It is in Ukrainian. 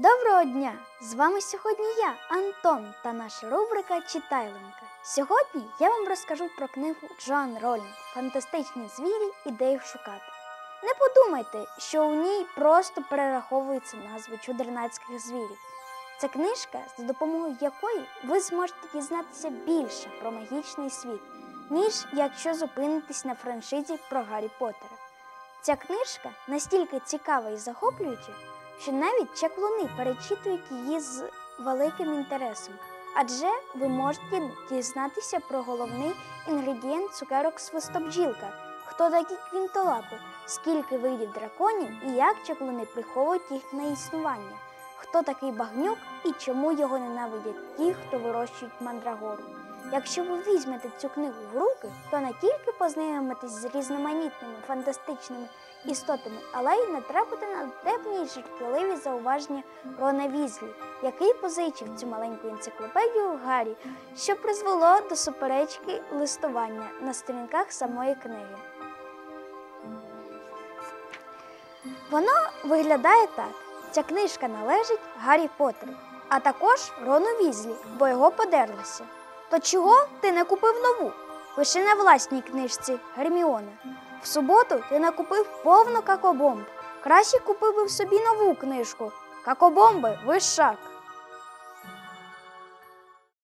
Доброго дня! З вами сьогодні я, Антон, та наша рубрика Читайленка. Сьогодні я вам розкажу про книгу Джоан Ролінг Фантастичні звірі і де їх шукати. Не подумайте, що у ній просто перераховуються назви чудернацьких звірів. Це книжка, за допомогою якої ви зможете дізнатися більше про магічний світ, ніж якщо зупинитесь на франшизі про Гаррі Поттера. Ця книжка настільки цікава і захоплююча, що навіть чаклуни перечитують її з великим інтересом, адже ви можете дізнатися про головний інгредієнт цукерок свистобджілка, хто такі квінтолапи, скільки видів драконів і як чаклуни приховують їхнє існування, хто такий багнюк і чому його ненавидять ті, хто вирощують мандрагору. Якщо ви візьмете цю книгу в руки, то не тільки познайомитесь з різноманітними фантастичними істотами, але й натрапити на й жартівливі зауваження Рона Візлі, який позичив цю маленьку енциклопедію Гаррі, що призвело до суперечки листування на сторінках самої книги. Воно виглядає так: ця книжка належить Гаррі Поттеру, а також Рону Візлі, бо його подерлися. То чого ти не купив нову? Лише на власній книжці Герміона. В суботу ти накупив повну какобомб. Краще купив би собі нову книжку. Какобомби вишак.